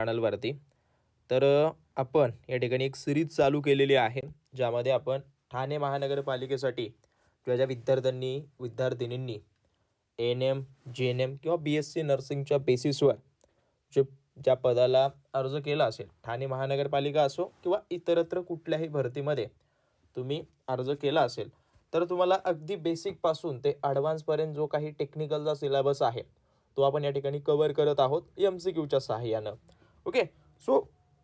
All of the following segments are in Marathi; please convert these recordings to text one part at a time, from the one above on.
चॅनलवरती तर आपण या ठिकाणी एक सिरीज चालू केलेली आहे ज्यामध्ये आपण ठाणे महानगरपालिकेसाठी किंवा ज्या विद्यार्थ्यांनी विद्यार्थिनींनी N M G N M किंवा बी एस सी नर्सिंगच्या बेसिसवर जे ज्या पदाला अर्ज केला असेल ठाणे महानगरपालिका असो किंवा इतरत्र कुठल्याही भरतीमध्ये तुम्ही अर्ज केला असेल तर तुम्हाला अगदी बेसिकपासून ते ॲडव्हान्सपर्यंत जो काही टेक्निकलचा सिलेबस आहे तो आपण या ठिकाणी कवर करत आहोत एम सी क्यूच्या सहाय्यानं. ओके सो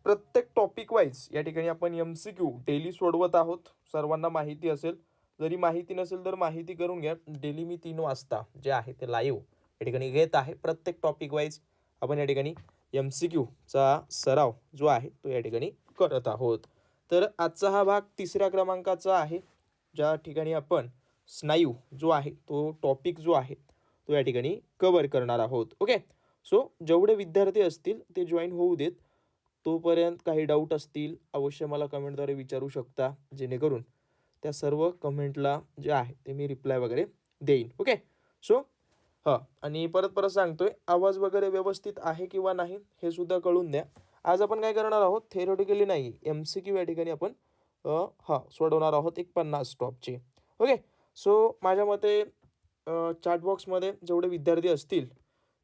प्रत्येक टॉपिक वाईज या ठिकाणी आपण एम सी क्यू डेली सोडवत आहोत. सर्वांना माहिती असेल. जरी माहिती नसेल तर माहिती करून घ्या. डेली मी तीन वाजता जे आहे ते लाईव्ह या ठिकाणी घेत आहे. प्रत्येक टॉपिक वाईज आपण या ठिकाणी एम सी क्यूचा सराव जो आहे तो या ठिकाणी करत आहोत. तर आजचा हा भाग तिसऱ्या क्रमांकाचा आहे. ज्या ठिकाणी आपण स्नायू जो आहे तो टॉपिक जो आहे तो या ठिकाणी कवर करणार आहोत. ओके सो जेवढे विद्यार्थी असतील ते जॉईन होऊ देत. तोपर्यंत काही डाऊट असतील अवश्य मला कमेंटद्वारे विचारू शकता जेणेकरून त्या सर्व कमेंटला जे आहे ते मी रिप्लाय वगैरे देईन. ओके सो हां. आणि परत परत सांगतोय आवाज वगैरे व्यवस्थित आहे किंवा नाही हे सुद्धा कळून द्या. आज आपण काय करणार आहोत? थेरोटिकली नाही. एम सी क्यू या ठिकाणी आपण हां हा सोडवणार आहोत एक पन्नास स्टॉपचे ओके सो माझ्या मते चार्टबॉक्समध्ये जेवढे विद्यार्थी असतील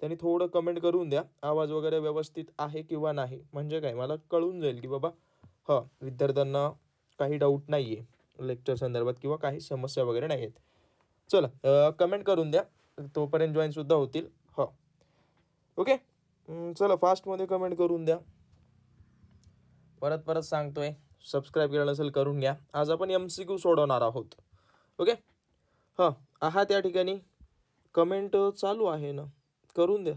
त्यांनी थोडं कमेंट करून द्या. आवाज वगैरे व्यवस्थित आहे किंवा नाही? म्हणजे काय? मला कळून जाईल की बाबा हां विद्यार्थ्यांना काही डाऊट नाही आहे लेक्चर संदर्भात किंवा काही समस्या वगैरे नाही आहेत चला कमेंट करून द्या. तोपर्यंत जॉईनसुद्धा होतील. हो. ओके चला फास्टमध्ये कमेंट करून द्या. परत परत सांगतोय. सबस्क्राईब केलं नसेल करून घ्या. आज आपण एम सी क्यू सोडवणार आहोत. ओके हां आहात या ठिकाणी. कमेंट चालू आहे ना? करून द्या.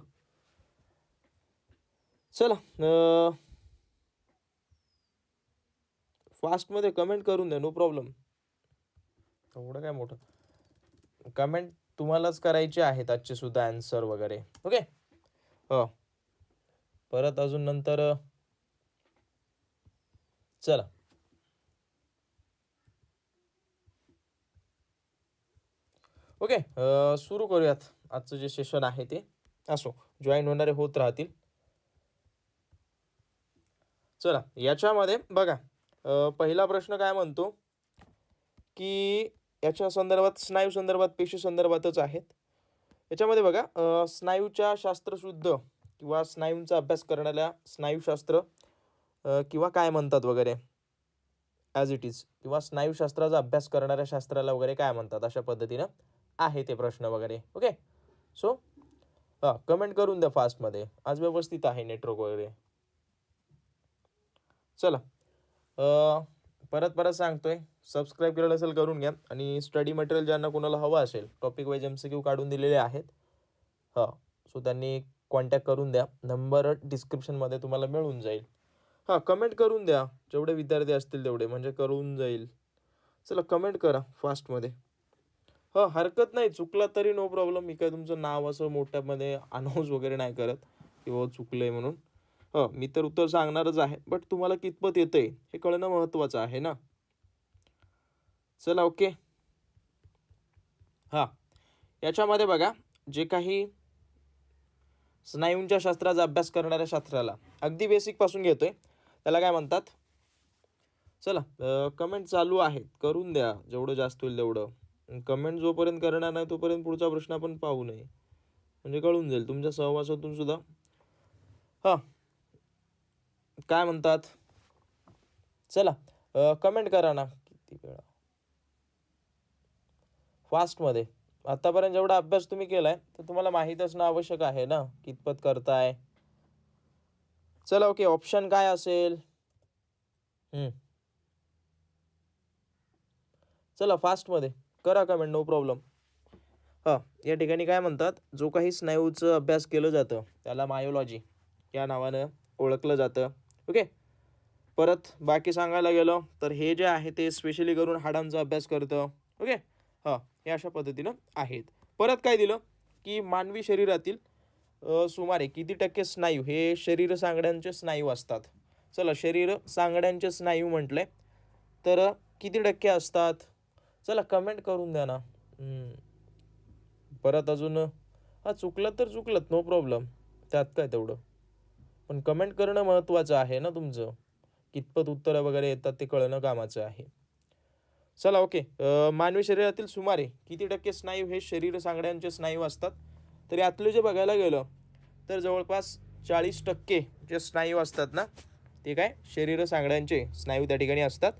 चला फास्टमध्ये कमेंट करून द्या नो प्रॉब्लेम एवढं काय मोठं? कमेंट तुम्हालाच करायचे आहेत आजचे सुद्धा आन्सर वगैरे. ओके हो. परत अजून नंतर चला. ओके सुरू करूयात. आजचं जे सेशन आहे ते. असो जॉईन होणारे होत राहतील. चला याच्यामध्ये बघा पहिला प्रश्न काय म्हणतो? की याच्या संदर्भात स्नायू संदर्भात पेशी संदर्भातच आहेत. याच्यामध्ये बघा स्नायूच्या शास्त्रशुद्ध किंवा स्नायूंचा अभ्यास करणाऱ्या स्नायूशास्त्र किंवा काय म्हणतात वगैरे? ॲज इट इज किंवा स्नायूशास्त्राचा अभ्यास करणाऱ्या शास्त्राला वगैरे काय म्हणतात? अशा पद्धतीनं आहे ते प्रश्न वगैरे. ओके सो हां कमेंट करून द्या फास्टमध्ये आज व्यवस्थित आहे नेटवर्क वगैरे. चला. परत परत सांगतोय सबस्क्राईब केलेलं असेल करून घ्या. आणि स्टडी मटेरियल ज्यांना कोणाला हवं असेल topic wise M C Q काढून दिलेले आहेत. हां सो त्यांनी कॉन्टॅक्ट करून द्या. नंबर डिस्क्रिप्शनमध्ये तुम्हाला मिळून जाईल. हां कमेंट करून द्या. जेवढे विद्यार्थी असतील तेवढे म्हणजे करून जाईल. चला कमेंट करा फास्टमध्ये हां हरकत नाही. चुकला तरी नो प्रॉब्लेम मी काय तुमचं नाव असं मोठ्यामध्ये अनाऊन्स वगैरे नाही करत. की बाबा चुकलं आहे म्हणून. हो मी तर उत्तर सांगणारच आहे. बट तुम्हाला कितपत येतंय हे कळणं महत्त्वाचं आहे ना? चला ओके हां. याच्यामध्ये बघा जे काही स्नायूंच्या शास्त्राचा अभ्यास करणाऱ्या शास्त्राला अगदी बेसिकपासून घेतोय. त्याला काय म्हणतात? चला कमेंट चालू आहेत. करून द्या जेवढं जास्त होईल तेवढं. कमेंट जोपर्यंत करणार नाही तोपर्यंत पुढचा प्रश्न आपण पाहू नये. म्हणजे कळून जाईल तुमच्या सहवासातून सुद्धा. हां. काय म्हणतात? चला कमेंट करा ना. किती वेळा? फास्टमध्ये आतापर्यंत जेवढा अभ्यास तुम्ही केलाय तर तुम्हाला माहीत असणं आवश्यक आहे ना कितपत करताय. चला ओके ऑप्शन काय असेल? हम्म. चला फास्टमध्ये करा कमेंट नो प्रॉब्लेम हां या ठिकाणी काय म्हणतात? जो काही स्नायूचं अभ्यास केलं जातं त्याला मायोलॉजी या नावानं ओळखलं जातं. ओके परत बाकी सांगायला गेलं तर हे जे आहे ते स्पेशली करून हाडांचा अभ्यास करतं. ओके हां हे अशा पद्धतीनं आहेत. परत काय दिलं? की मानवी शरीरातील सुमारे किती टक्के स्नायू हे शरीर सांगड्यांचे स्नायू असतात. चला शरीर सांगड्यांचे स्नायू म्हटले तर किती टक्के असतात? चला कमेंट करून द्या ना. परत अजून हा चुकलं तर चुकलं नो प्रॉब्लेम त्यात काय तेवढं. पण कमेंट करणं महत्त्वाचं आहे ना तुमचं. कितपत उत्तरं वगैरे येतात ते कळणं कामाचं आहे. चला ओके मानवी शरीरातील सुमारे किती टक्के स्नायू हे शरीर सांगड्यांचे स्नायू असतात? तर यातलं जे बघायला गेलं तर जवळपास चाळीस टक्के जे स्नायू असतात ना ते काय? शरीर सांगड्यांचे स्नायू त्या ठिकाणी असतात.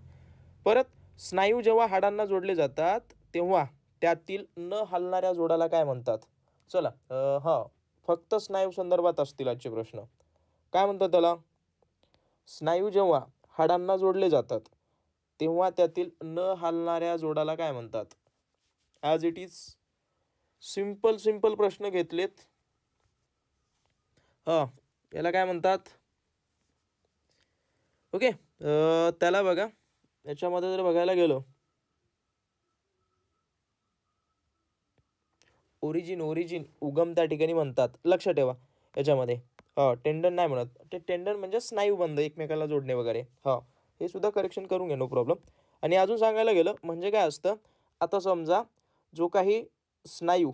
परत स्नायू जेव्हा हाडांना जोडले जातात तेव्हा त्यातील न हलणाऱ्या जोडाला काय म्हणतात? चला हां फक्त स्नायू संदर्भात असतील आजचे प्रश्न. काय म्हणतात त्याला? स्नायू जेव्हा हाडांना जोडले जातात तेव्हा त्यातील न हलणाऱ्या जोडाला काय म्हणतात? As it is simple simple प्रश्न घेतलेत. हां याला काय म्हणतात? ओके त्याला बघा. याच्यामध्ये जर बघायला गेलो. ओरिजिन ओरिजिन उगम त्या ठिकाणी म्हणतात. लक्ष ठेवा याच्यामध्ये. हा टेंडन नाही म्हणत. ते टेंडन म्हणजे स्नायू बंद एकमेकाला जोडणे वगैरे. हा हे सुद्धा करेक्शन करून घ्या नो प्रॉब्लेम आणि अजून सांगायला गेलं म्हणजे काय असतं? आता समजा जो काही स्नायू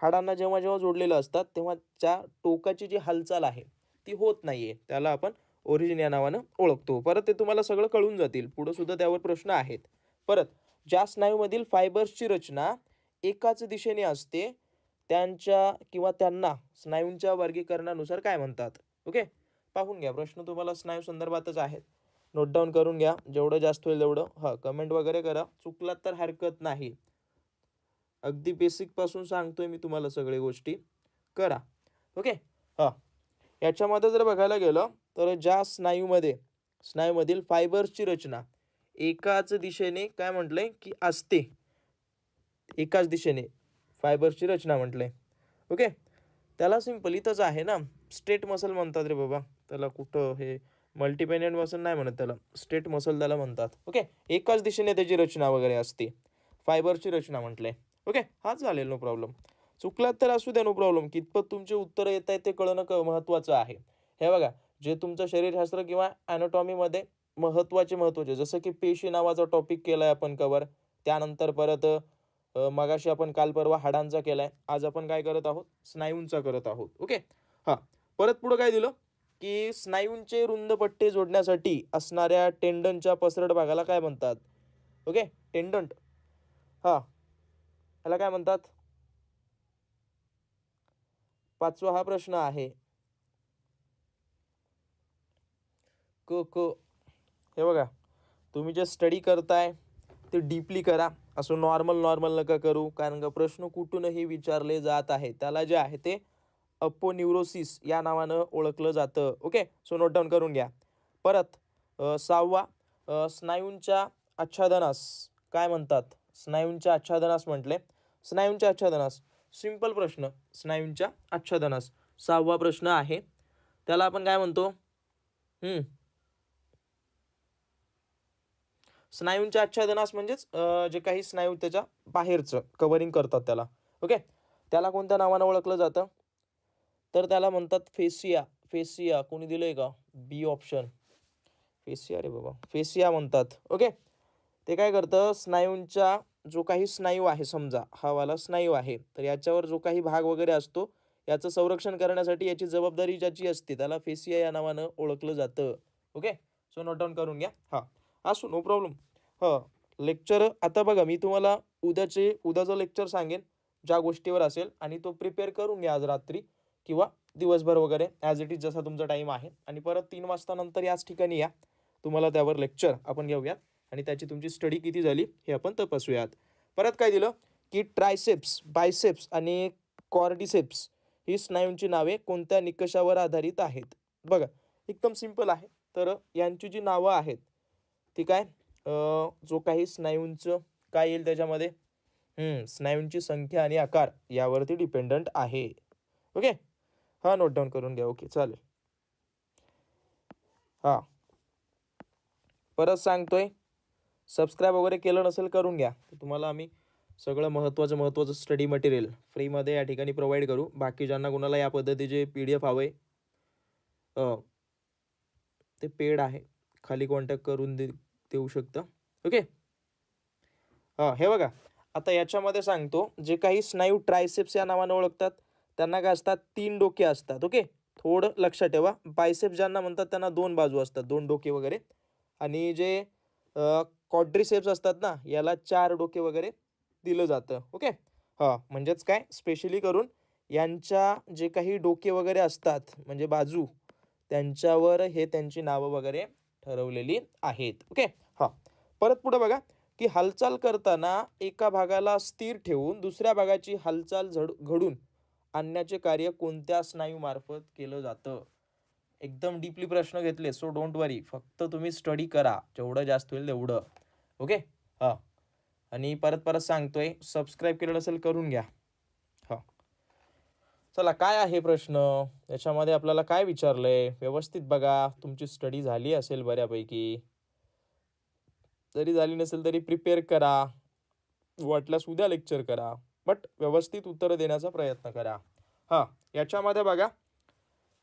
हाडांना जेव्हा जेव्हा जोडलेलं असतात तेव्हा त्या टोकाची जी हालचाल आहे ती होत नाही आहे त्याला आपण ओरिजिन या नावानं ओळखतो. परत ते तुम्हाला सगळं कळून जातील. पुढं सुद्धा त्यावर प्रश्न आहेत. परत ज्या स्नायूमधील फायबर्सची रचना एकाच दिशेने असते त्यांच्या किंवा त्यांना स्नायूंच्या वर्गीकरणानुसार काय म्हणतात? ओके? पाहून घ्या. प्रश्न तुम्हाला स्नायू संदर्भातच आहेत. नोट डाऊन करून घ्या. जेवढं जास्त होईल तेवढं. हां कमेंट वगैरे करा. चुकलात तर हरकत नाही. अगदी बेसिकपासून सांगतोय मी तुम्हाला सगळे गोष्टी. करा. ओके? हां. याच्यामध्ये जर बघायला गेलं तर ज्या स्नायूमध्ये स्नायूमधील फायबर्सची रचना एकाच दिशेने काय म्हटलंय की असते. एकाच दिशेने फायबर्सची रचना म्हटलंय. ओके? त्याला सिंपल इथंच आहे ना. स्टेट मसल म्हणतात रे बाबा. त्याला कुठं हे मल्टीपेनियंट मसल नाही म्हणत त्याला. स्टेट मसल त्याला म्हणतात. ओके? एकाच दिशेने त्याची रचना वगैरे असते. फायबरची रचना म्हटलंय. ओके? हाच चालेल नो प्रॉब्लेम चुकलात तर असू द्या नो प्रॉब्लेम कितपत तुमचे उत्तरं येत आहेत ते कळणं क महत्त्वाचं आहे. हे बघा. जे तुमचं शरीरशास्त्र किंवा ॲनाटॉमीमध्ये महत्त्वाचे महत्त्वाचे जसं की पेशी नावाचा टॉपिक केला आहे आपण कवर त्यानंतर परत मगाशी आपण काल परवा हाडांचा केला आहे आज आपण काय करत आहोत? स्नायूंचा करत आहोत. ओके हां. परत पुढं काय दिलं? की स्नायूंचे रुंद पट्टे जोडण्यासाठी असणाऱ्या टेंडनच्या पसरट भागाला काय म्हणतात? ओके टेंडंट हां. ह्याला काय म्हणतात? पाचवा हा प्रश्न आहे. क क. हे बघा तुम्ही जे स्टडी करताय ते डीपली करा. असं नॉर्मल नॉर्मल नका करू. कारण का प्रश्न कुठूनही विचारले जात आहे. त्याला जे आहे ते अपोन्युरोसिस या नावानं ओळखलं जातं. ओके सो नोट डाऊन करून घ्या. परत सहावा स्नायूंच्या आच्छादनास. काय म्हणतात? स्नायूंच्या आच्छादनास म्हटले. स्नायूंच्या आच्छादनास. सिंपल प्रश्न. स्नायूंच्या आच्छादनास. सहावा प्रश्न आहे. त्याला आपण काय म्हणतो? स्नायूंच्या आच्छादनास म्हणजेच जे काही स्नायू त्याच्या बाहेरचं कवरिंग करतात त्याला. ओके त्याला कोणत्या नावानं ओळखलं जातं? तर त्याला म्हणतात फेसिया. फेसिया कोणी दिलंय का? बी ऑप्शन. फेसिया रे बाबा. फेसिया म्हणतात. ओके ते काय करतं? स्नायूंच्या जो काही स्नायू आहे समजा हा वाला स्नायू आहे तर याच्यावर जो काही भाग वगैरे असतो याचं संरक्षण करण्यासाठी याची जबाबदारी ज्याची असते त्याला फेसिया या नावानं ओळखलं जातं. ओके सो नोट डाऊन करून घ्या. हां. असू नो प्रॉब्लेम हां लेक्चर आता बघा मी तुम्हाला उद्याचे उद्याचं लेक्चर सांगेन ज्या गोष्टीवर असेल आणि तो प्रिपेअर करून घ्या आज रात्री किंवा दिवसभर वगैरे ॲज इट इज जसा तुमचा टाईम आहे. आणि परत तीन वाजता नंतर याच ठिकाणी या. तुम्हाला त्यावर लेक्चर आपण घेऊयात आणि त्याची तुमची स्टडी किती झाली हे आपण तपासूयात. परत काय दिलं? की ट्रायसेप्स बायसेप्स आणि कॉर्डिसेप्स ही स्नायूंची नावे कोणत्या निकषावर आधारित आहेत? बघा एकदम सिंपल आहे. तर यांची जी नावं आहेत ती काय? जो काही स्नायूंचं काय येईल त्याच्यामध्ये? स्नायूंची संख्या आणि आकार यावरती डिपेंडंट आहे. ओके हां नोट डाऊन करून घ्या. ओके चालेल. हां. परत सांगतोय सबस्क्राईब वगैरे केलं नसेल करून घ्या. तुम्हाला आम्ही सगळं महत्त्वाचं महत्त्वाचं स्टडी मटेरियल फ्रीमध्ये या ठिकाणी प्रोव्हाइड करू. बाकी ज्यांना कोणाला या पद्धतीचे पी डी एफ हवे ते पेड आहे. खाली कॉन्टॅक्ट करून दे देऊ शकता. ओके हां हे बघा. आता याच्यामध्ये सांगतो जे काही स्नायू ट्रायसेप्स या नावानं ओळखतात त्यांना काय असतात? तीन डोके असतात. ओके थोडं लक्षात ठेवा. बायसेप ज्यांना म्हणतात त्यांना दोन बाजू असतात. दोन डोके वगैरे. आणि जे कॉड्रिसेप्स असतात ना याला चार डोके वगैरे दिलं जातं. ओके हां म्हणजेच काय? स्पेशली करून यांच्या जे काही डोके वगैरे असतात म्हणजे बाजू त्यांच्यावर हे त्यांची नावं वगैरे ठरवलेली आहेत. ओके परत पुढं बघा की हालचाल करताना एका भागाला स्थिर ठेवून दुसऱ्या भागाची हालचाल झड घडून आणण्याचे कार्य कोणत्या स्नायूमार्फत केलं जातं? एकदम डीपली प्रश्न घेतले सो डोंट वरी फक्त तुम्ही स्टडी करा. जेवढं जास्त होईल तेवढं. ओके हां. आणि परत परत सांगतोय सबस्क्राईब केलं असेल करून घ्या. हां. चला काय आहे प्रश्न? याच्यामध्ये आपल्याला काय विचारलंय? व्यवस्थित बघा. तुमची स्टडी झाली असेल बऱ्यापैकी. जरी झाली नसेल तरी प्रिपेअर करा. वाटल्यास उद्या लेक्चर करा. बट व्यवस्थित उत्तरं देण्याचा प्रयत्न करा. हां याच्यामध्ये बघा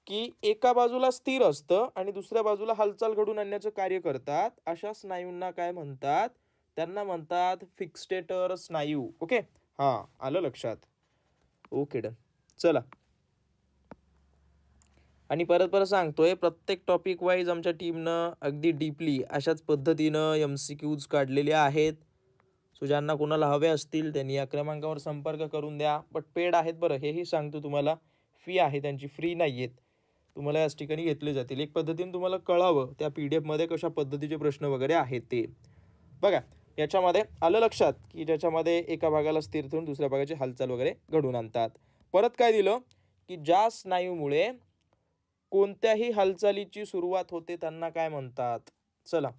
की एका बाजूला स्थिर असतं आणि दुसऱ्या बाजूला हालचाल घडून आणण्याचं कार्य करतात. अशा स्नायूंना काय म्हणतात? त्यांना म्हणतात फिक्स्टेटर स्नायू. ओके हां आलं लक्षात? ओके डन चला. आणि परत परत सांगतोय प्रत्येक टॉपिक वाईज आमच्या टीमनं अगदी डीपली अशाच पद्धतीनं एम सी क्यूज काढलेले आहेत. सो ज्यांना कोणाला हवे असतील त्यांनी या क्रमांकावर संपर्क करून द्या. बट पेड आहेत बरं हेही सांगतो तुम्हाला. फी आहे त्यांची फ्री नाही आहेत. तुम्हाला याच ठिकाणी घेतले जातील. एक पद्धतीने तुम्हाला कळावं त्या पी डी एफमध्ये कशा पद्धतीचे प्रश्न वगैरे आहेत ते. बघा याच्यामध्ये आलं लक्षात की ज्याच्यामध्ये एका भागाला स्थिर ठेवून दुसऱ्या भागाची हालचाल वगैरे घडून आणतात. परत काय दिलं? की ज्या स्नायूमुळे कोणत्याही हालचालीची सुरुवात होते त्यांना काय म्हणतात? चला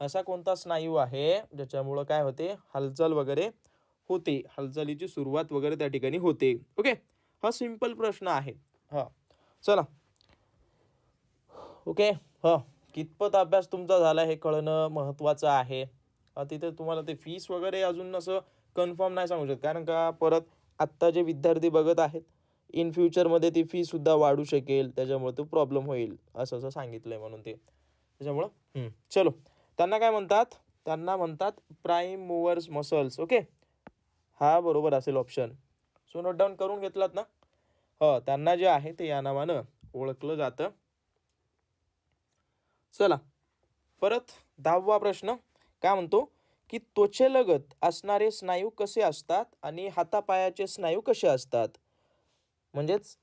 असा कोणता स्नायू आहे ज्याच्यामुळं काय होते? हालचाल वगैरे होते. हालचालीची सुरुवात वगैरे त्या ठिकाणी होते. ओके हा सिंपल प्रश्न आहे. हा. चला. ओके हा. कितपत अभ्यास तुमचा झाला हे कळणं महत्त्वाचं आहे. तिथे तुम्हाला ते फीस वगैरे अजून असं कन्फर्म नाही सांगू शकत. कारण का? परत आत्ता जे विद्यार्थी बघत आहेत इन फ्युचरमध्ये ती फी सुद्धा वाढू शकेल त्याच्यामुळे तो प्रॉब्लेम होईल असं असं सांगितलं आहे म्हणून ते. त्याच्यामुळं चलो. त्यांना काय म्हणतात? त्यांना म्हणतात प्राईम मुव्हर्स मसल्स ओके हा बरोबर असेल ऑप्शन सो नोट डाऊन करून घेतलात ना? हो त्यांना जे आहे ते या नावानं ओळखलं जातं. चला. परत दहावा प्रश्न. काय म्हणतो? की त्वचेलगत असणारे स्नायू कसे असतात आणि हातापायाचे स्नायू कसे असतात? म्हणजेच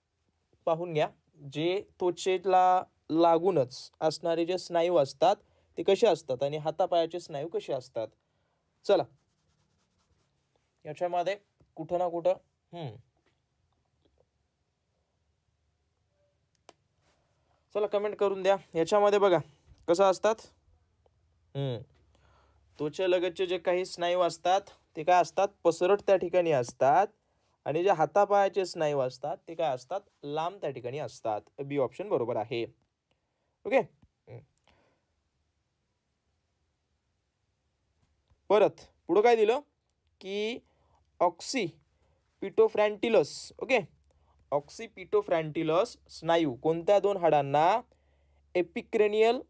पाहून घ्या जे त्वचेला लागूनच असणारे जे स्नायू असतात ते कसे असतात आणि हातापायाचे स्नायू कसे असतात? चला. याच्यामध्ये कुठं ना कुठं हम्म. चला कमेंट करून द्या. याच्यामध्ये बघा कसं असतात? हम्म. त्वचेलगतचे जे काही स्नायू असतात ते काय असतात? पसरट त्या ठिकाणी असतात. आणि जे हातापायाचे स्नायू असतात ते काय असतात? लांब त्या ठिकाणी असतात. बी ऑप्शन बरोबर आहे. ओके परत पुढं काय दिलं? की occipitofrontalis okay occipitofrontalis स्नायू. कोणत्या दोन हाडांना? एपिक्रेनियल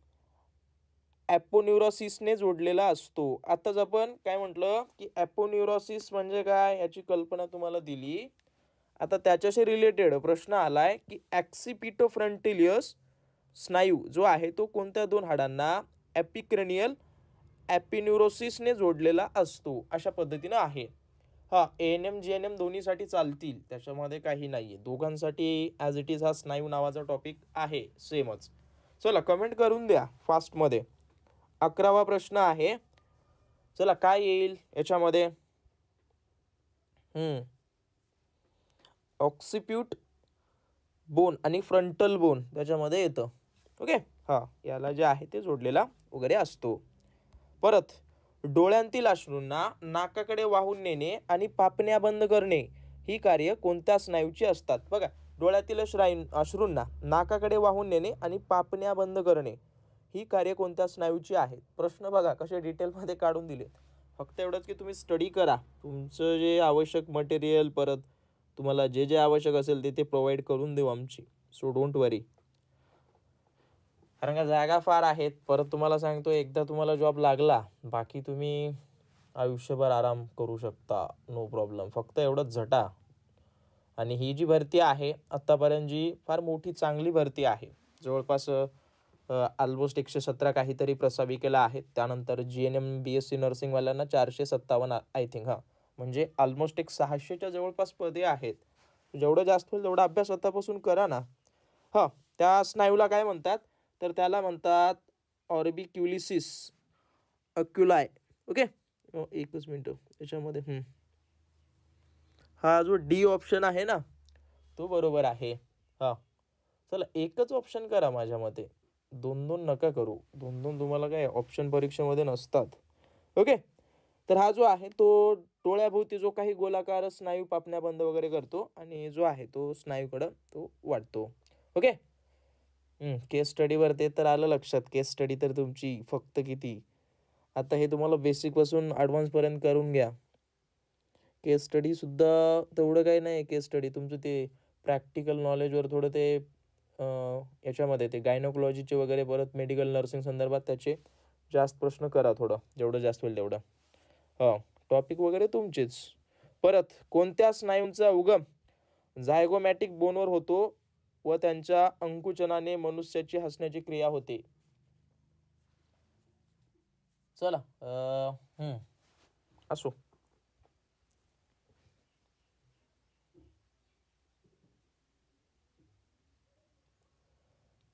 ॲपोन्युरोसिसने जोडलेला असतो. आताच आपण काय म्हटलं की ॲपोन्युरोसिस म्हणजे काय याची कल्पना तुम्हाला दिली. आता त्याच्याशी रिलेटेड प्रश्न आलाय की ॲक्सिपिटोफ्रंटिलियस स्नायू जो आहे तो कोणत्या दोन हाडांना? ॲपिक्रेनियल ॲपिन्युरोसिसने जोडलेला असतो. अशा पद्धतीनं आहे. हा A N M G N M दोन्हीसाठी चालतील. त्याच्यामध्ये काही नाही आहे दोघांसाठी ॲज इट इज हा स्नायू नावाचा टॉपिक आहे. सेमच चला कमेंट करून द्या फास्टमध्ये अकरावा प्रश्न आहे. चला काय येईल याच्यामध्ये? ऑक्सिप्यूट बोन आणि फ्रंटल बोन त्याच्यामध्ये येतं. ओके हां याला जे आहे ते जोडलेला वगैरे असतो. परत डोळ्यांतील अश्रूंना नाकाकडे वाहून नेणे आणि पापण्या बंद करणे ही कार्य कोणत्या स्नायूची असतात. बघा डोळ्यातील श्राईन अश्रूंना नाकाकडे वाहून नेणे आणि पापण्या बंद करणे. ही कार्य कोणत्या स्नायूची आहेत? प्रश्न बघा कसे डिटेलमध्ये काढून दिले फक्त एवढंच की तुम्ही स्टडी करा. तुमचं जे आवश्यक मटेरियल परत तुम्हाला जे जे आवश्यक असेल ते ते प्रोव्हाइड करून देऊ आमची. सो डोंट वरी कारण का जागा फार आहेत. परत तुम्हाला सांगतो एकदा तुम्हाला जॉब लागला बाकी तुम्ही आयुष्यभर आराम करू शकता. नो प्रॉब्लेम फक्त एवढंच झटा. आणि ही जी भरती आहे आत्तापर्यंत जी फार मोठी चांगली भरती आहे जवळपास ऑलमोस्ट एकशे सतरा काहीतरी प्रसाविकेला आहेत त्यानंतर G N M B S C नर्सिंगवाल्यांना चारशे सत्तावन्न आय थिंक हां. म्हणजे ऑलमोस्ट एक सहाशेच्या जवळपास पदे आहेत. जेवढं जास्त होईल तेवढा अभ्यास आतापासून करा ना. हां त्या स्नायूला काय म्हणतात? तर त्याला म्हणतात ऑर्बिक्युलिसिस अक्युलाय. ओके? एकच मिनटं. याच्यामध्ये हा जो डी ऑप्शन आहे ना तो बरोबर आहे. हां. चला एकच ऑप्शन करा माझ्या मते दोन दोन नका करू. दोन दोन तुम्हाला काय ऑप्शन परीक्षेमध्ये नसतात. ओके तर हा जो आहे तो डोळ्याभोवती जो काही गोलाकार स्नायू पापण्या बंद वगैरे करतो आणि जो आहे तो स्नायूकडं तो वाढतो. ओके केस स्टडीवर ते तर आलं लक्षात. केस स्टडी तर तुमची फक्त किती? आता हे तुम्हाला बेसिकपासून ॲडव्हान्सपर्यंत करून घ्या. केस स्टडीसुद्धा तेवढं काही नाही. केस स्टडी तुमचं ते प्रॅक्टिकल नॉलेजवर थोडं ते याच्यामध्ये ते गायनोकॉलॉजीचे वगैरे परत मेडिकल नर्सिंग संदर्भात त्याचे जास्त प्रश्न करा थोडं. जेवढं जास्त होईल तेवढं. हो. हा. टॉपिक वगैरे तुमचेच. परत कोणत्या स्नायूंचा उगम झायगोमॅटिक बोनवर होतो व त्यांच्या अंकुचनाने मनुष्याची हसण्याची क्रिया होते? चला. असो.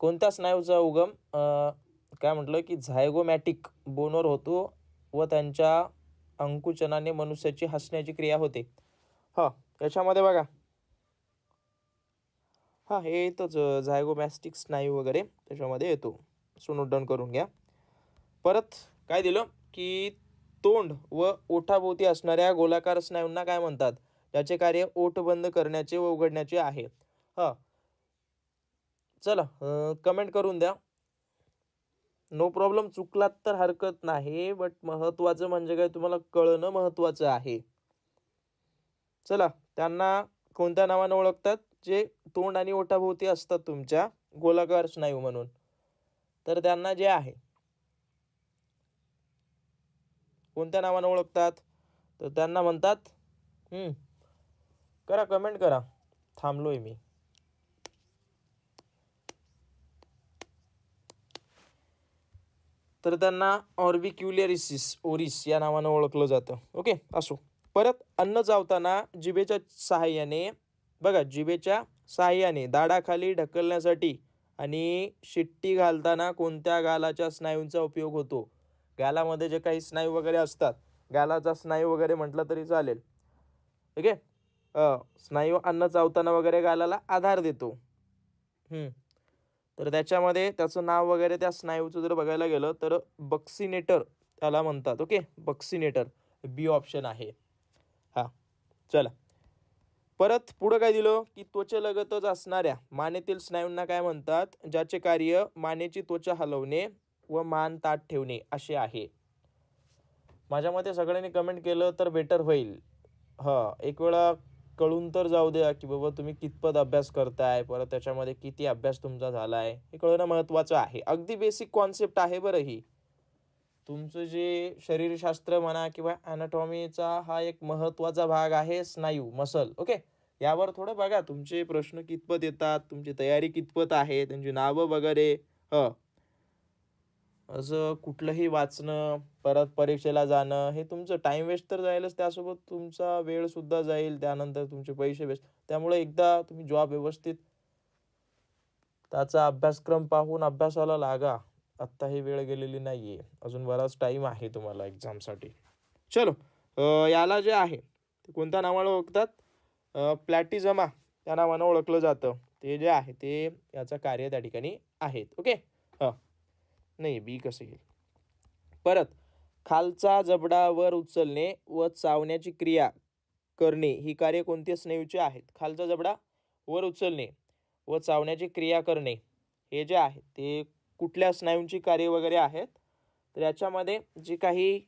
कोणत्या स्नायूचा उगम काय म्हटलं की झायगोमॅटिक बोनवर होतो व त्यांच्या अंकुचनाने मनुष्याची हसण्याची क्रिया होते. हां याच्यामध्ये बघा. हां हे येतच झायगोमॅस्टिक स्नायू वगैरे त्याच्यामध्ये येतो. सो नोट डाऊन करून घ्या. परत काय दिलं की तोंड व ओठाभोवती असणाऱ्या गोलाकार स्नायूंना काय म्हणतात? याचे कार्य ओठ बंद करण्याचे व उघडण्याचे आहे. हां चला कमेंट करून द्या. नो प्रॉब्लेम चुकलात तर हरकत नाही बट महत्त्वाचं म्हणजे काय तुम्हाला कळणं महत्त्वाचं आहे. चला त्यांना कोणत्या नावानं ओळखतात? जे तोंड आणि ओठाभोवती असतात तुमच्या गोलाकार स्नायू म्हणून. तर त्यांना जे आहे. कोणत्या नावानं ओळखतात? तर त्यांना म्हणतात करा कमेंट करा. थांबलोय मी. तर त्यांना ऑर्बिक्युलेरिसिस ओरिस या नावानं ओळखलं जातं. ओके असो. परत अन्न चावताना जिभेच्या सहाय्याने बघा जिभेच्या सहाय्याने दाडाखाली ढकलण्यासाठी आणि शिट्टी घालताना कोणत्या गालाच्या स्नायूंचा उपयोग होतो? गालामध्ये जे काही स्नायू वगैरे असतात गालाचा स्नायू वगैरे म्हटलं तरी चालेल. ठीक आहे स्नायू अन्न चावताना वगैरे गालाला आधार देतो. तर त्याच्यामध्ये त्याचं नाव वगैरे त्या स्नायूचं जर बघायला गेलं तर बक्सिनेटर त्याला म्हणतात. ओके? बक्सिनेटर. बी ऑप्शन आहे. हां. चला. परत पुढं काय दिलं? की त्वचेलगतच असणाऱ्या मानेतील स्नायूंना काय म्हणतात? ज्याचे कार्य मानेची त्वचा हलवणे व मान ताट ठेवणे असे आहे. माझ्या मते सगळ्यांनी कमेंट केलं तर बेटर होईल. हां. एक वेळा कळून तर जाऊ द्या की बाबा तुम्ही कितपत अभ्यास करताय परत त्याच्यामध्ये किती अभ्यास तुमचा झाला आहे हे कळणं महत्त्वाचं आहे. अगदी बेसिक कॉन्सेप्ट आहे बरं ही. तुमचं जे शरीरशास्त्र म्हणा किंवा ॲनाटॉमीचा हा एक महत्त्वाचा भाग आहे स्नायू मसल ओके यावर थोडं बघा तुमचे प्रश्न कितपत येतात तुमची तयारी कितपत आहे त्यांची नावं वगैरे ह. असं कुठलंही वाचणं परत परीक्षेला जाणं हे तुमचं टाईम वेस्ट तर जाईलच. त्यासोबत तुमचा वेळसुद्धा जाईल. त्यानंतर तुमचे पैसे वेस्ट त्यामुळे एकदा तुम्ही जॉब व्यवस्थित त्याचा अभ्यासक्रम पाहून अभ्यासाला लागा. आत्ता ही वेळ गेलेली नाही आहे अजून बराच टाईम आहे तुम्हाला एक्झामसाठी चलो याला जे आहे ते कोणत्या नावानं ओळखतात? प्लॅटिझमा. या नावानं ओळखलं जातं. ते जे आहे ते याचं कार्य त्या ठिकाणी आहेत. ओके? नाही बी कसं येईल? परत खालचा जबडा वर उचलणे व चावण्याची क्रिया करणे ही कार्य कोणते स्नायूचे आहेत? खालचा जबडा वर उचलणे व चावण्याची क्रिया करणे हे जे आहे ते कुठल्या स्नायूंची कार्य वगैरे आहेत? तर याच्यामध्ये जे काही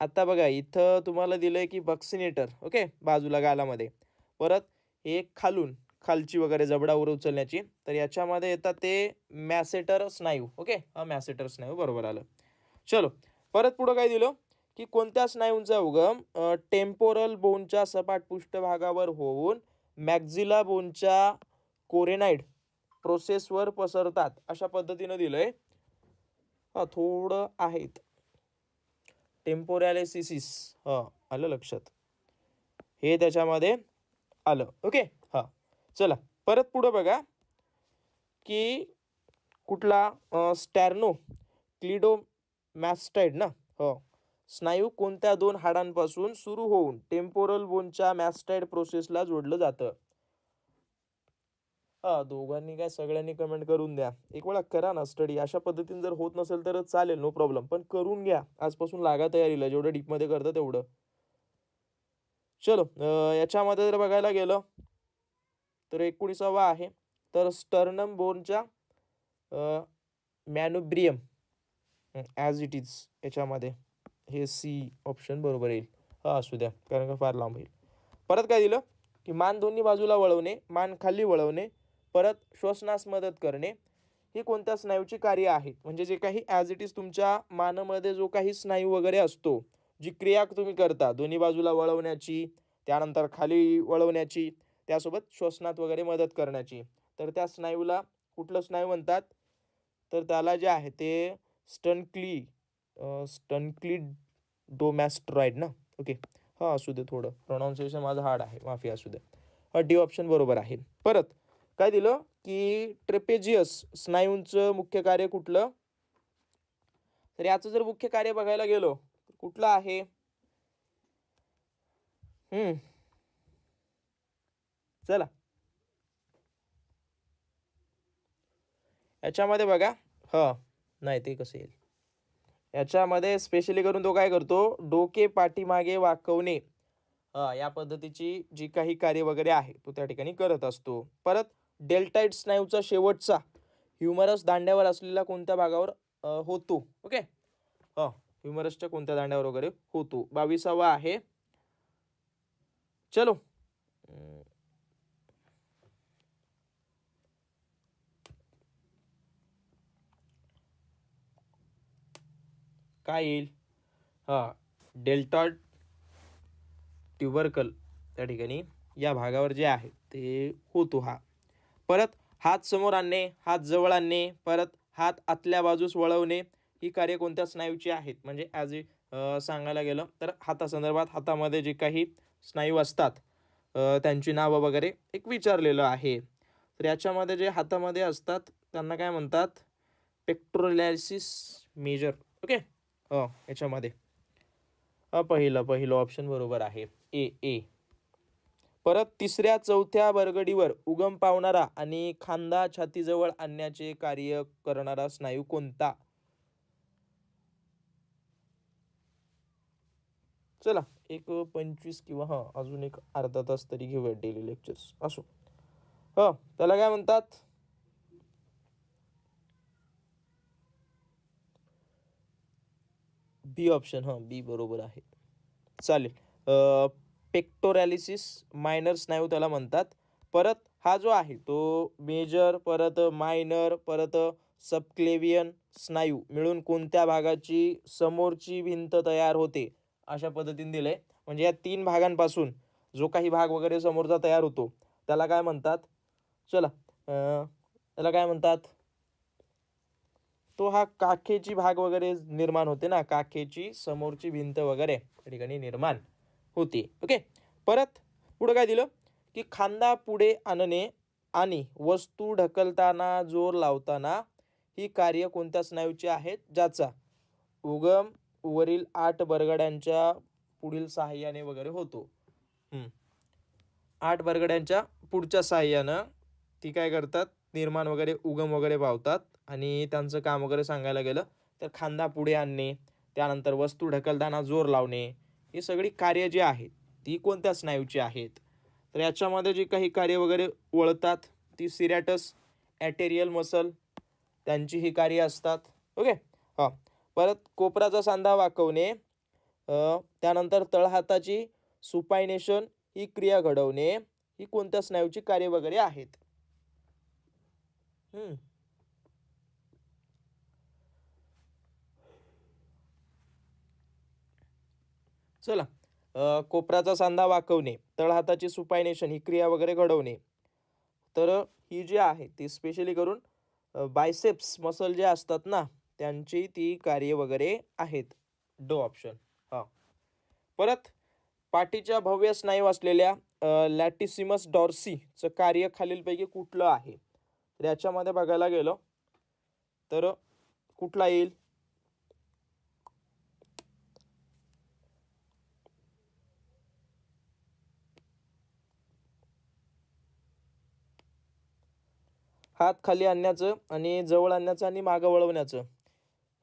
आता बघा इथं तुम्हाला दिलं आहे की बक्सिनेटर ओके बाजूला गालामध्ये. परत एक खालून खालची वगैरे जबडावर उचलण्याची. तर याच्यामध्ये येतात ते मॅसेटर स्नायू. ओके? हा मॅसेटर स्नायू बरोबर आलं. चलो परत पुढं काय दिलं? की कोणत्या स्नायूंचा उगम? टेम्पोरल बोनच्या सपाट पृष्ठभागावर होऊन मॅक्झिला बोनच्या कोरेनाईड प्रोसेसवर पसरतात. अशा पद्धतीनं दिलंय. हा थोडं आहेत. टेम्पोरॅलिसिस हां आलं लक्षात. हे त्याच्यामध्ये आलं. ओके? चला परत पुढं बघा की कुठला स्टॅर्नो क्लिडो मॅस्टाईड ना? हो. स्नायू कोणत्या दोन हाडांपासून सुरू होऊन टेम्पोरल बोनच्या मॅस्टाईड प्रोसेसला जोडलं जातं? हा दोघांनी काय सगळ्यांनी कमेंट करून द्या. एक वेळा करा ना स्टडी अशा पद्धतीने जर होत नसेल तर चालेल नो प्रॉब्लेम पण करून घ्या. आजपासून लागा तयारीला. जेवढं डीपमध्ये करतं तेवढं. चलो याच्यामध्ये जर बघायला गेलं तर एकोणीसावा आहे. तर स्टर्नम बोनच्या मॅनोब्रियम ॲज इट इज याच्यामध्ये. हे सी ऑप्शन बरोबर येईल. हा असू द्या. कारण का फार लांब होईल परत काय दिलं? की मान दोन्ही बाजूला वळवणे मान खाली वळवणे परत श्वसनास मदत करणे ही कोणत्या स्नायूची कार्य आहेत? म्हणजे जे काही ॲज इट इज तुमच्या मानमध्ये जो काही स्नायू वगैरे असतो जी क्रिया तुम्ही करता दोन्ही बाजूला वळवण्याची त्यानंतर खाली वळवण्याची त्यासोबत श्वसनात वगैरे मदत करण्याची. तर त्या स्नायूला कुठलं स्नायू म्हणतात? तर त्याला जे आहे ते स्टनक्ली स्टनक्ली डोमॅस्ट्रॉइड ना? ओके. हां असू दे थोडं. प्रोनाऊन्सिएशन माझं हार्ड आहे. माफी असू दे. हा डी ऑप्शन बरोबर आहे. परत काय दिलं? की ट्रेपेजियस स्नायूंचं मुख्य कार्य कुठलं? तर याचं जर मुख्य कार्य बघायला गेलो तर कुठलं आहे? चला. याच्यामध्ये बघा. ह नाही ते कसं येईल? याच्यामध्ये स्पेशली करून तो काय करतो? डोके पाठीमागे वाकवणे. या पद्धतीची जी काही कार्य वगैरे आहे तो त्या ठिकाणी करत असतो. परत डेल्टाईट स्नायूचा शेवटचा ह्युमरस दांड्यावर असलेला कोणत्या भागावर? होतो. ओके? हा ह्युमरसच्या कोणत्या दांड्यावर वगैरे होतो. बावीसावा आहे. चलो. काय येईल? हा डेल्टा ट्युबरकल त्या ठिकाणी या भागावर जे आहे ते होतो हा. परत हात समोर आणणे हात जवळ आणणे परत हात आतल्या बाजूस वळवणे ही कार्य कोणत्या स्नायूची आहेत? म्हणजे ॲज ए सांगायला गेलं तर हातासंदर्भात हातामध्ये जे काही स्नायू असतात त्यांची नावं वगैरे एक विचारलेलं आहे. तर याच्यामध्ये जे हातामध्ये असतात त्यांना काय म्हणतात? पेक्ट्रोलॅसिस मेजर ओके याच्यामध्ये. हा पहिलं पहिलं ऑप्शन बरोबर आहे. ए ए. परत तिसऱ्या चौथ्या बरगडीवर उगम पावणारा आणि खांदा छातीजवळ आणण्याचे कार्य करणारा स्नायू कोणता? चला एक पंचवीस किंवा हां अजून एक अर्धा तास तरी घेऊया डेली लेक्चर्स असो. ह त्याला काय म्हणतात? बी ऑप्शन हां बी बरोबर आहे. चालेल. पेक्टोरॅलिसिस मायनर स्नायू त्याला म्हणतात. परत हा जो आहे तो मेजर परत मायनर परत सबक्लेवियन स्नायू मिळून कोणत्या भागाची समोरची भिंत तयार होते अशा पद्धतीने दिलं आहे म्हणजे या तीन भागांपासून जो काही भाग वगैरे समोरचा तयार होतो त्याला काय म्हणतात? चला त्याला काय म्हणतात? तो हा काखेची भाग वगैरे निर्माण होते ना काखेची समोरची भिंत वगैरे त्या ठिकाणी निर्माण होते. ओके परत पुढं काय दिलं? की खांदा पुढे आणणे आणि वस्तू ढकलताना जोर लावताना ही कार्य कोणत्या स्नायूची आहेत? ज्याचा उगम वरील आठ बरगड्यांच्या पुढील सहाय्याने वगैरे होतो. आठ बरगड्यांच्या पुढच्या सहाय्यानं ती काय करतात? निर्माण वगैरे उगम वगैरे पावतात. आणि त्यांचं काम वगैरे सांगायला गेलं तर खांदा पुढे आणणे त्यानंतर वस्तू ढकलताना जोर लावणे ही सगळी कार्य जी आहेत ती कोणत्या स्नायूची आहेत? तर याच्यामध्ये जी काही कार्य वगैरे वळतात ती सिरॅटस ॲटेरियल मसल त्यांची ही कार्य असतात. ओके? हां. परत कोपराचा सांधा वाकवणे त्यानंतर तळहाताची सुपायनेशन ही क्रिया घडवणे ही कोणत्या स्नायूची कार्य वगैरे आहेत? चला कोपऱ्याचा कोपराचा सांधा वाकवणे तळहाताची सुपायनेशन ही क्रिया वगैरे घडवणे. तर ही जी आहे ती स्पेशली करून बायसेप्स मसल जे असतात ना त्यांची ती कार्य वगैरे आहेत. डो ऑप्शन. हां. परत पाठीच्या भव्य स्नायू असलेल्या लॅटिसिमस डॉर्सीचं कार्य खालीलपैकी कुठलं आहे? तर याच्यामध्ये बघायला गेलो. तर कुठला येईल? हात खाली आणण्याचं आणि जवळ आणण्याचं आणि मागं वळवण्याचं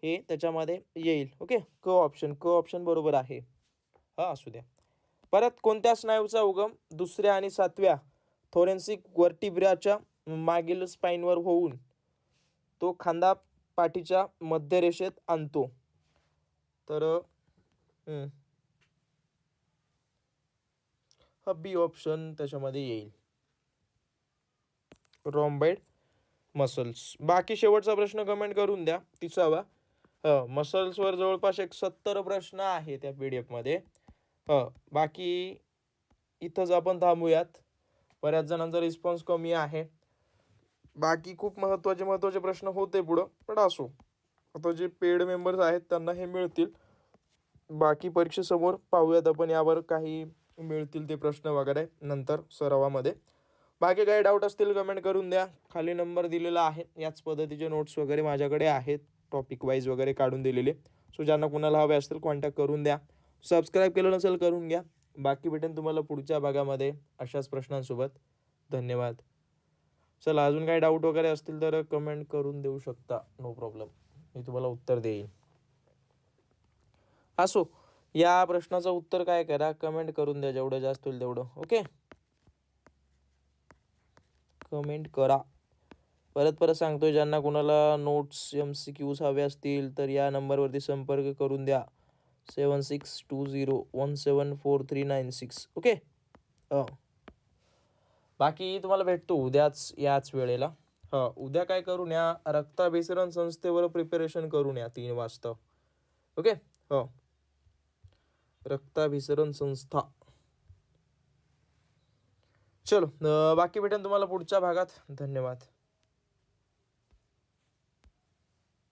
हे त्याच्यामध्ये येईल. ओके? क ऑप्शन क ऑप्शन बरोबर आहे. हा असू द्या. परत कोणत्या स्नायूचा उगम? दुसऱ्या आणि सातव्या थोरेन्सिक वर्टिब्राच्या मागील स्पाईनवर होऊन तो खांदा पाठीच्या मध्यरेषेत आणतो. तर हा बी ऑप्शन त्याच्यामध्ये येईल. रॉम्बेड मसल्स बाकी शेवटचा प्रश्न कमेंट करून द्या. तिसावा. ह मसल्सवर जवळपास एक सत्तर प्रश्न आहे त्या पी डी एफमध्ये ह बाकी इथंच आपण थांबूयात. बऱ्याच जणांचा रिस्पॉन्स कमी आहे. बाकी खूप महत्त्वाचे महत्त्वाचे प्रश्न होते पुढं पण असो. आता जे पेड मेंबर्स आहेत त्यांना हे मिळतील. बाकी परीक्षेसमोर पाहूयात आपण यावर काही मिळतील ते प्रश्न वगैरे नंतर सरावामध्ये. बाकी काही डाऊट असतील कमेंट करून द्या. खाली नंबर दिलेला आहे. याच पद्धतीचे नोट्स वगैरे माझ्याकडे आहेत. टॉपिक वाईज वगैरे काढून दिलेले. सो ज्यांना कुणाला हवे असतील कॉन्टॅक्ट करून द्या. सबस्क्राईब केलं नसेल करून घ्या. बाकी भेटेन तुम्हाला पुढच्या भागामध्ये अशाच प्रश्नांसोबत. धन्यवाद. चला अजून काही डाऊट वगैरे असतील तर कमेंट करून देऊ शकता. नो प्रॉब्लेम मी तुम्हाला उत्तर देईन. असो या प्रश्नाचं उत्तर काय करा? कमेंट करून द्या. जेवढं जास्त होईल तेवढं. ओके कमेंट करा. परत परत सांगतोय ज्यांना कोणाला नोट्स एम सी क्यूज हवे असतील तर या नंबरवरती संपर्क करून द्या. Seven six two zero one seven four three nine six okay बाकी तुम्हाला भेटतो उद्याच याच वेळेला. हां उद्या काय करून या? रक्ताभिसरण संस्थेवर प्रिपरेशन करून या तीन वाजता. ओके हो. रक्ताभिसरण संस्था. चलो बाकी भेटेन तुम्हाला पुढच्या भागात. धन्यवाद.